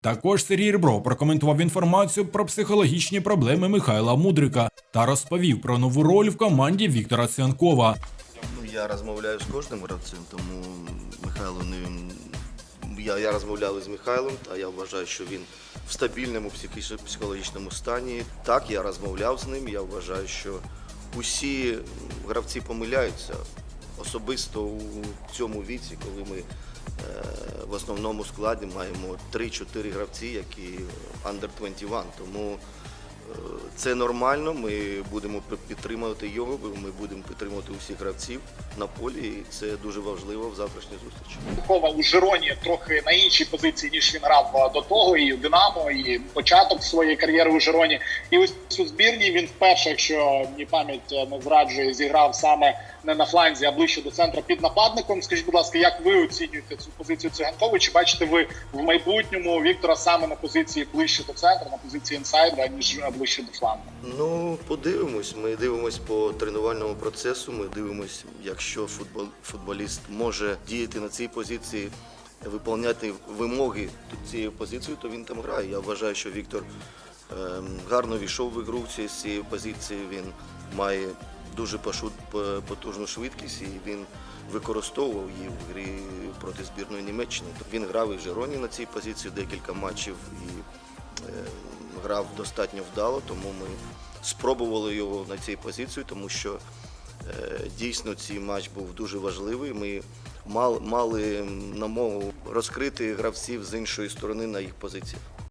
Також Сергій Ребро прокоментував інформацію про психологічні проблеми Михайла Мудрика та розповів про нову роль в команді Віктора Цянкова. Ну, я розмовляю з кожним гравцем, тому Михайло не. Я, я розмовляв із Михайлом, та я вважаю, що він в стабільному психологічному стані. Так, я розмовляв з ним. Я вважаю, що усі гравці помиляються. Особисто у цьому віці, коли ми е, в основному складі маємо 3-4 гравці, які under 21. Тому Це нормально. Ми будемо підтримувати його. Ми будемо підтримувати усіх гравців на полі. І це дуже важливо в завтрашній зустрічі. Кова у Жироні трохи на іншій позиції, ніж він грав до того, і в Динамо, і початок своєї кар'єри у Жироні. І ось у збірні він вперше, якщо мені пам'ять е, не зраджує, зіграв саме не на фланзі, а ближче до центру під нападником. Скажіть, будь ласка, як ви оцінюєте цю позицію циганкової? Чи бачите ви в майбутньому Віктора саме на позиції ближче до центру, на позиції інсайда, ніж ближче до флангу? Ну, подивимось. Ми дивимось по тренувальному процесу. Ми дивимось, якщо футбол, футболіст може діяти на цій позиції, виконувати вимоги цієї позиції, то він там грає. Я вважаю, що Віктор ем, гарно війшов в ігру з цієї позиції. Він має дуже потужну швидкість і він використовував її в грі проти збірної Німеччини. Він грав і в Жероні на цій позиції декілька матчів і грав достатньо вдало, тому ми спробували його на цій позиції, тому що е, дійсно цей матч був дуже важливий. Ми мали намогу розкрити гравців з іншої сторони на їх позиціях.